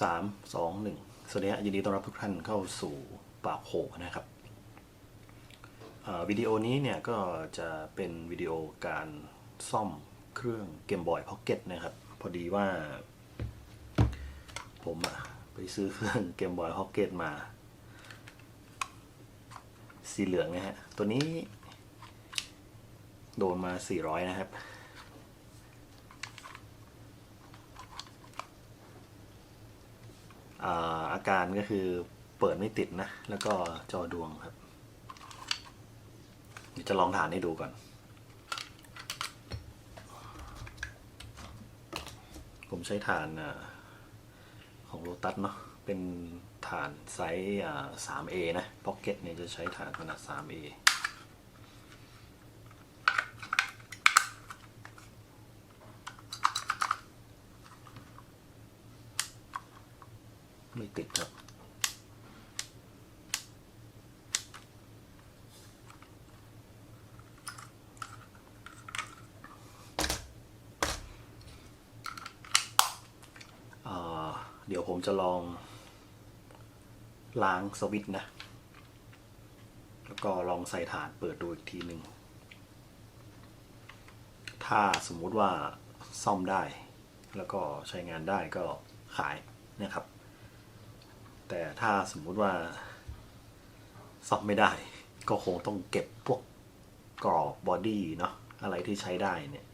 สามสองหนึ่งสวัสดีฮะยินดีต้อนรับทุกท่านเข้าสู่ปากโหนะครับวิดีโอนี้เนี่ยก็จะเป็นวิดีโอการซ่อมเครื่องเกมบอยพ็อกเก็ตนะครับ พอดีว่า ผมอะไปซื้อเครื่องเกมบอยพ็อกเก็ตมา สีเหลืองนะฮะ ตัวนี้ โดนมา 400 นะครับ อาการก็คือเปิดไม่ติดนะ แล้วก็จอดวงครับเดี๋ยวจะลองฐานให้ดูก่อน ผมใช้ฐานอของโ o ตัสเนาะเป็นฐานไซส์ 3A นะพ็อกเก็ตเนี่ยจะใช้ฐานขนาด 3A ไม่ติดครับ อ่าเดี๋ยว ผมจะลองล้างสวิตช์นะ แล้วก็ลองใส่ฐานเปิดดูอีกทีหนึ่ง ถ้าสมมุติว่าซ่อมได้ แล้วก็ใช้งานได้ก็ขายนะครับ แต่ถ้าสมมุติว่าซ่อมไม่ได้ ก็คงต้องเก็บพวกกรอบบอดี้เนาะอะไรที่ใช้ได้เนี่ย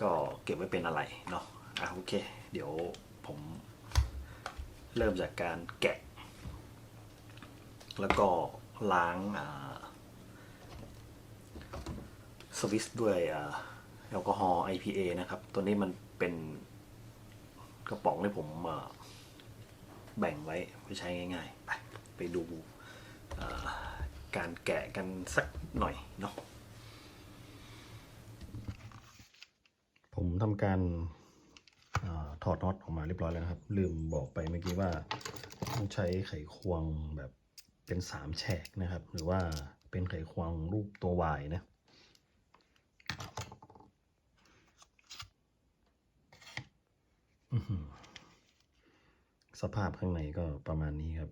ก็เก็บไว้เป็นอะไรเนาะอะโอเค เดี๋ยวผม เริ่มจากการแกะ แล้วก็ล้างสวิสด้วยแอลกอฮอล์ IPA นะครับ ตัวนี้มันเป็นกระป๋องที่ผมแบ่งไว้ไปใช้ง่ายๆ ไปไปดูการแกะกันสักหน่อยเนาะผมทำการ ถอดน็อตออกมาเรียบร้อยแล้วนะครับ ลืมบอกไปเมื่อกี้ว่าต้องใช้ไขควงแบบเป็นสามแฉกนะครับ หรือว่าเป็นไขควงรูปตัว Y นะสภาพข้างในก็ประมาณนี้ครับ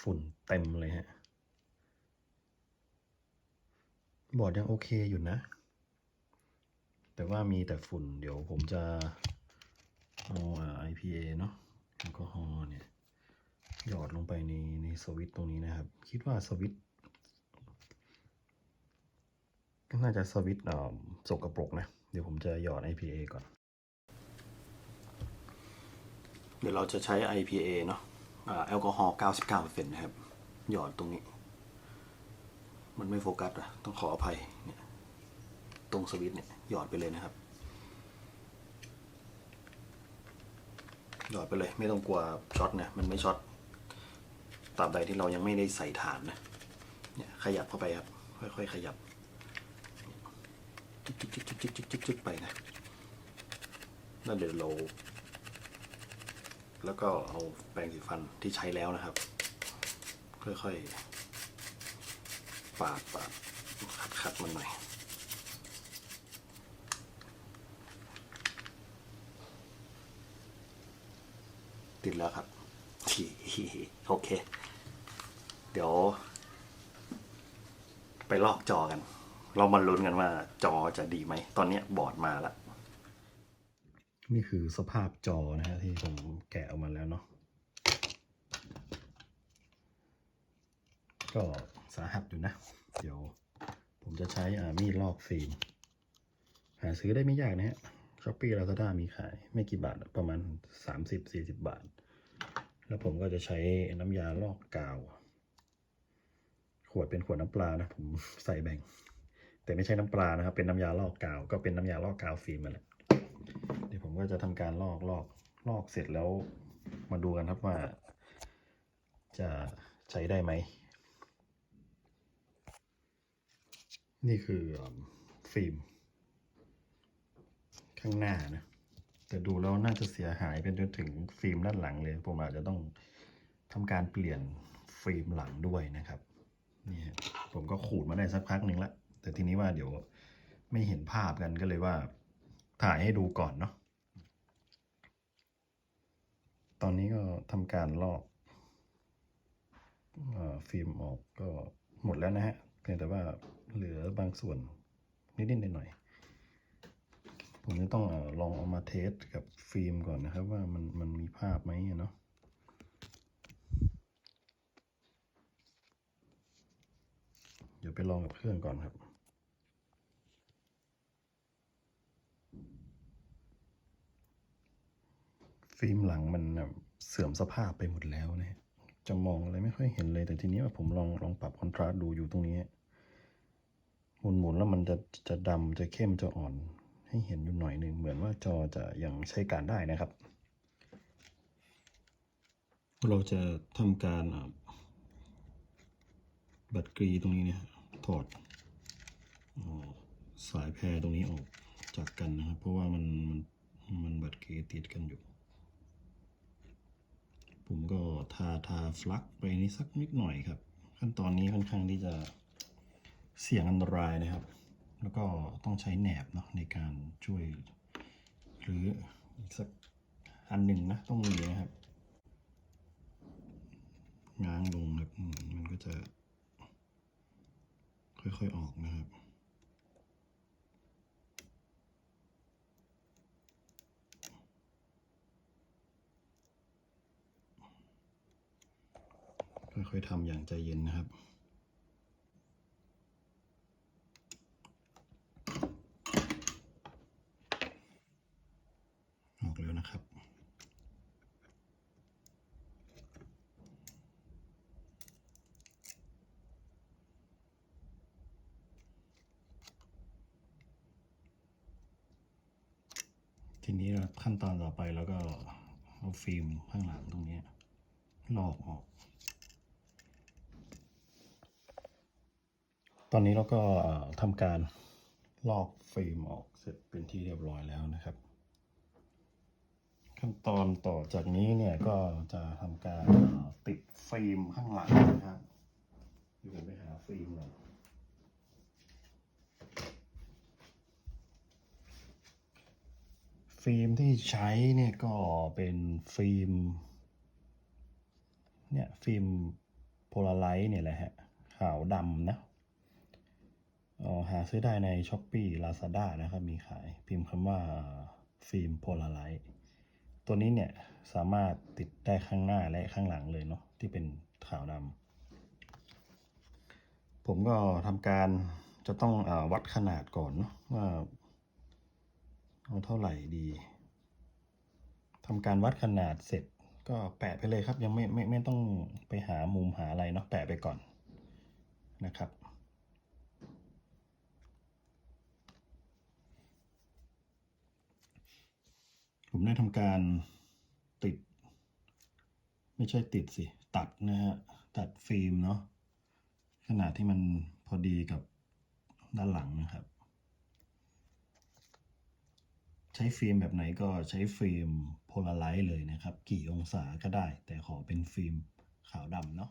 ฝุ่นเต็มเลยฮะ บอร์ดยังโอเคอยู่นะ แต่ว่ามีแต่ฝุ่นเดี๋ยวผมจะ เอาอ่า IPA เนาะแอลกอฮอล์เนี่ยหยอดลงไปในในสวิตตรงนี้นะครับ คิดว่าสวิตก็น่าจะสวิตอ่าสกปรกนะ เดี๋ยวผมจะหยอด IPA ก่อน เดี๋ยวเราจะใช้ IPA เนาะแอลกอฮอล์99%นะครับ หยอดตรงนี้ มันไม่โฟกัสอะต้องขออภัยเนี่ยตรงสวิตเนี่ยหยอดไปเลยนะครับ หยอดไปเลย ไม่ต้องกลัวช็อตนะมันไม่ช็อตตราบใดที่เรายังไม่ได้ใส่ฐานนะเนี่ยขยับเข้าไปครับ ค่อยๆขยับจิ๊กจิ๊กจิ๊กจิ๊กจิ๊กจิ๊กจิ๊กไปนะแล้วเดี๋ยวเราแล้วก็เอาแปรงสีฟันที่ใช้แล้วนะครับ ค่อยๆ ปาดปาดขัดขัดมันหน่อย ติดแล้วครับโอเค เดี๋ยว ไปลอกจอกัน เรามาลุ้นกันว่าจอจะดีไหม ตอนนี้บอร์ดมาแล้วนี่คือสภาพจอนะฮะที่ผมแกะออกมาแล้วเนาะ ก็สาหัสอยู่นะ เดี๋ยวผมจะใช้อ่ามีดลอกฟิล์ม หาซื้อได้ไม่ยากนะฮะ ช้อปปี้ลาซาด้ามีขาย ไม่กี่บาทประมาณ 30-40 บาท แล้วผมก็จะใช้น้ำยาลอกกาว ขวดเป็นขวดน้ำปลานะ ผมใส่แบ่ง แต่ไม่ใช่น้ำปลานะครับ เป็นน้ำยาลอกกาว ก็เป็นน้ำยาลอกกาวฟิล์มนั่นแหละเดี๋ยวผมก็จะทำการลอกลอกลอกเสร็จแล้วมาดูกันครับว่า จะใช้ได้ไหม นี่คือฟิล์ม ข้างหน้านะ แต่ดูแล้วน่าจะเสียหายเป็นจนถึงฟิล์มด้านหลังเลย ผมอาจจะต้องทำการเปลี่ยนฟิล์มหลังด้วยนะครับนี่ผมก็ขูดมาได้สักพักหนึ่งละแต่ทีนี้ว่าเดี๋ยวไม่เห็นภาพกันก็เลยว่า ถ่ายให้ดูก่อนเนาะตอนนี้ก็ทำการลอกฟิล์มออกก็หมดแล้วนะฮะเพียงแต่ว่าเหลือบางส่วนนิดๆหน่อยๆ ผมจะต้องอลองเอามาเทสกับฟิล์มก่อนนะครับ ว่ามันมันมีภาพไหมเนาะเดี๋ยวไปลองกับเครื่องก่อนครับฟิล์มหลังมันเสื่อมสภาพไปหมดแล้วนะจะมองอะไรไม่ค่อยเห็นเลย แต่ทีนี้ผมลองลองปรับคอนทราสต์ดูอยู่ตรงนี้หมุนหมุนๆแล้วมันจะจะดำจะเข้มจะอ่อน ให้เห็นอยู่หน่อยหนึ่งเหมือนว่าจอจะยังใช้การได้นะครับ เราจะทำการบัตรกรีตรงนี้เนี่ยถอดอ่าสายแพรตรงนี้ออกจากกันนะครับ เพราะว่ามันมันมันบัตรกรีติดกันอยู่ ผมก็ทาทาฟลักไปนี้สักนิดหน่อยครับ ขั้นตอนนี้ค่อนข้างที่จะเสี่ยงอันตรายนะครับ แล้วก็ต้องใช้แหนบเนาะในการช่วยหรืออีกสักอันหนึ่งนะต้องมีนะครับง้างลงครับมันก็จะ ค่อยๆออกนะครับค่อยๆทำอย่างใจเย็นนะครับ ออกแล้วนะครับ ทีนี้ขั้นตอนต่อไปแล้วก็เอาฟิล์มข้างหลังตรงนี้ ลอกออก ตอนนี้เราก็ทำการลอกฟิล์มออกเสร็จเป็นที่เรียบร้อยแล้วนะครับ ขั้นตอนต่อจากนี้เนี่ยก็จะทำการติดฟิล์มข้างหลังนะครับเดี๋ยวผมไปหาฟิล์มหน่อยฟิล์มที่ใช้เนี่ยก็เป็นฟิล์ม เนี่ยฟิล์มโพลาไรต์เนี่ยแหละฮะขาวดำนะออหาซื้อได้ใน s h อ p e e Lazada นะครับ มีขายพิมพ์คำว่าฟิล์มโพลาไรต์ตัวนี้เนี่ยสามารถติดได้ข้างหน้าและข้างหลังเลยเนาะที่เป็นขาวดำผมก็ทำการจะต้องอวัดขนาดก่อนเนาะว่าเอาเท่าไหร่ดีทำการวัดขนาดเสร็จ ก็แปะไปเลยครับ ยังไม่ไม่ไม่ต้องไปหามุมหาอะไรเนาะแปะไปก่อนนะครับ ผมได้ทำการติด ไม่ใช่ติดสิ ตัดนะฮะ ตัดฟิล์มเนาะขนาดที่มันพอดีกับด้านหลังนะครับ ใช้ฟิล์มแบบไหนก็ใช้ฟิล์มโพลาไรซ์เลยนะครับ กี่องศาก็ได้ แต่ขอเป็นฟิล์มขาวดำเนาะ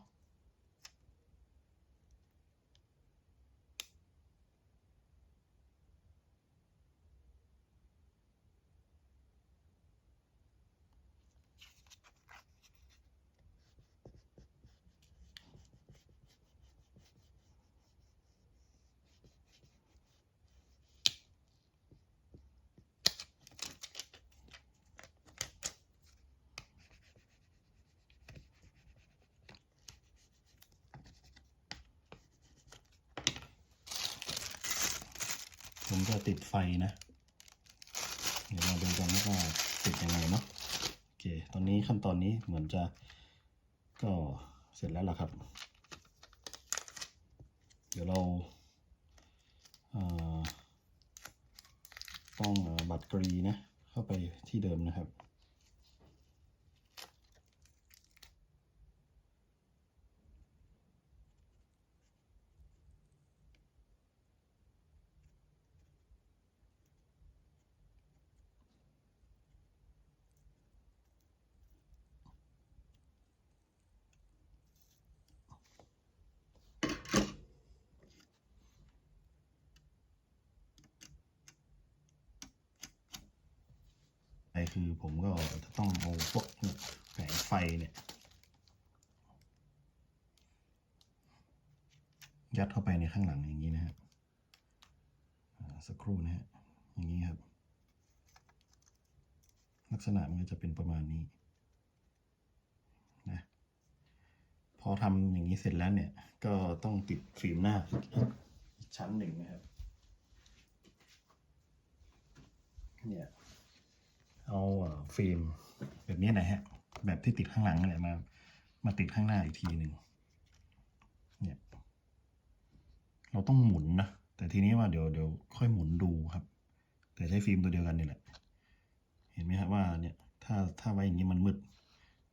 จะติดไฟนะ เดี๋ยวเราดูกันว่าติดยังไงเนาะโอเค ตอนนี้ขั้นตอนนี้เหมือนจะก็เสร็จแล้วล่ะครับ เดี๋ยวเราเต้องบัตรกรีนะ เข้าไปที่เดิมนะครับ คือผมก็จะต้องเอาพวกแผงไฟเนี่ยยัดเข้าไปในข้างหลังอย่างนี้นะฮะสักครู่นะฮะอย่างนี้ครับ ลักษณะมันจะเป็นประมาณนี้นะพอทำอย่างนี้เสร็จแล้วเนี่ย ก็ต้องติดฟิล์มหน้าอีกชั้นหนึ่งนะครับเนี่ย เอาฟิล์มแบบนี้นะฮะ แบบที่ติดข้างหลังนั่แหละมา มาติดข้างหน้าอีกทีหนึ่งเนี่ย เราต้องหมุนนะ แต่ทีนี้ว่าเดี๋ยวเดี๋ยวค่อยหมุนดูครับ แต่ใช้ฟิล์มตัวเดียวกันนี่แหละ เห็นไหมครับว่าเนี่ย ถ้าถ้าไว้อย่างนี้มันมืด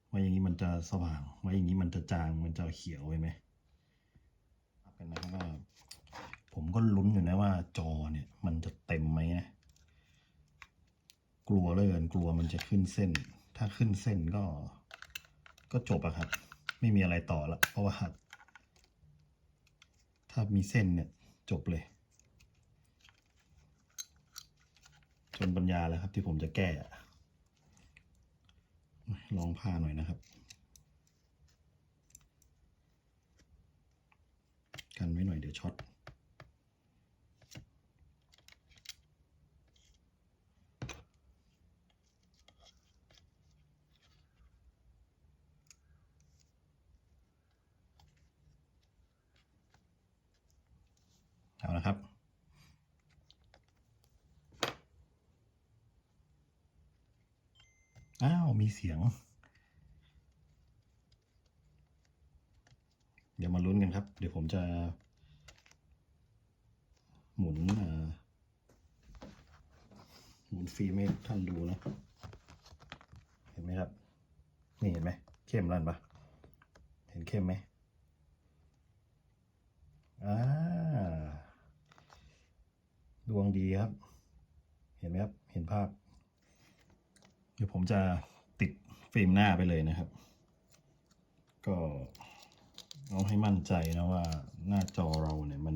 ไว้อย่างนี้มันจะสว่าง ไว้อย่างนี้มันจะจาง มันจะเขียวเห็นไหมเป็นนะครับว่าผมก็ลุ้นอยู่นะว่าจอเนี่ย มันจะเต็มไหมนะ กลัวเหลยเกินกลัวมันจะขึ้นเส้น ถ้าขึ้นเส้นก็ ก็จบอะครับ ไม่มีอะไรต่อละเพราะว่าถ้ามีเส้นเนี่ยจบเลย จนปัญญาแล้วครับที่ผมจะแก้อะลองผ้าหน่อยนะครับ กันไว้หน่อยเดี๋ยวช็อต เอาละครับ อ้าว มีเสียง เดี๋ยวมาลุ้นกันครับ เดี๋ยวผมจะ หมุนหมุนฟิล์มให้ท่านดูนะ เห็นไหมครับ นี่เห็นไหม เข้มลั่นปะเห็นเข้มไหมอ่าดวงดีครับ เห็นไหมครับ เห็นภาพ ดี๋ยวผมจะติดฟิล์มหน้าไปเลยนะครับ ก็เอาให้มั่นใจนะว่าหน้าจอเราเนี่ยมัน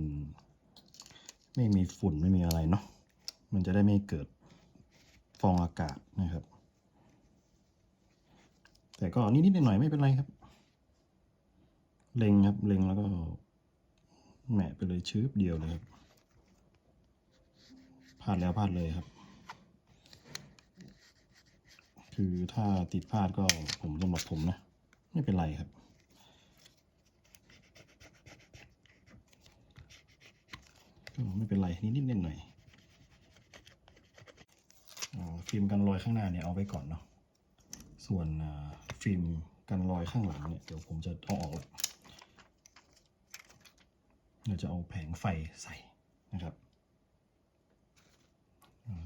ไม่มีฝุ่นไม่มีอะไรเนาะมันจะได้ไม่เกิดฟองอากาศนะครับ แต่ก็นิดๆหน่อยๆไม่เป็นไรครับ เล็งครับเล็งแล้วก็แหมะไปเลยชืบเดียวเลยครับพลาดแล้วพลาดเลยครับ คือถ้าติดพลาดก็ผมสำหรับผมนะ ไม่เป็นไรครับ ไม่เป็นไรนิดๆหน่อยๆฟิล์มกันรอยข้างหน้าเนี่ยเอาไว้ก่อนเนาะส่วนฟิล์มกันรอยข้างหลังเนี่ยเดี๋ยวผมจะเอาออกละเดี๋ยวจะเอาแผงไฟใส่นะครับ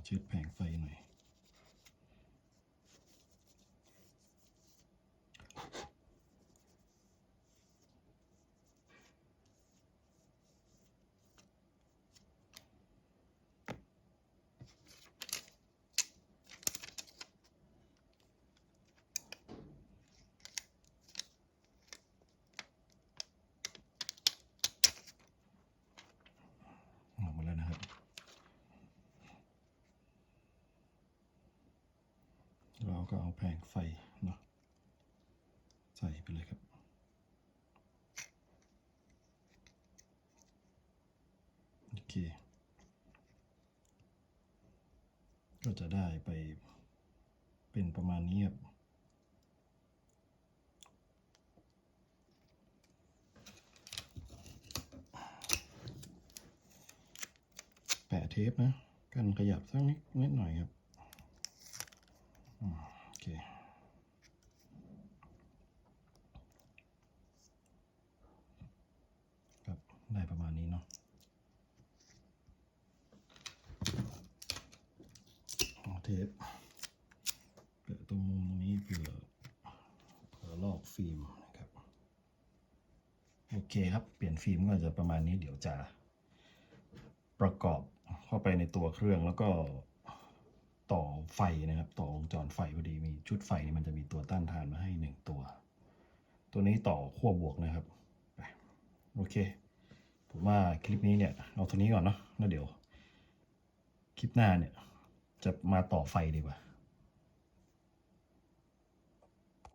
ชืดแผงไฟหน่อย ออกมาแล้วนะครับ เรา ก็เอาแผงไฟเนาะใส่ไปเลยครับ โอเค ก็จะได้ไปเป็นประมาณนี้ครับแปะเทปนะกันขยับสักนิดนิดหน่อยครับอืมโอเค ครับ ได้ประมาณนี้เนาะเอาเทปแปะตรงมุมตรงนี้เผื่อเผื่อลอกฟิล์มนะครับ โอเคครับ เปลี่ยนฟิล์มก็จะประมาณนี้เดี๋ยวจะประกอบเข้าไปในตัวเครื่องแล้วก็ต่อไฟนะครับ ต่อวงจรไฟพอดีมีชุดไฟนี่มันจะมีตัวต้านทานมาให้หนึ่งตัว ตัวนี้ต่อขั้วบวกนะครับโอเค ผมว่าคลิปนี้เนี่ยเอาเท่านี้ก่อนเนาะแล้วเดี๋ยว คลิปหน้าเนี่ย จะมาต่อไฟดีกว่า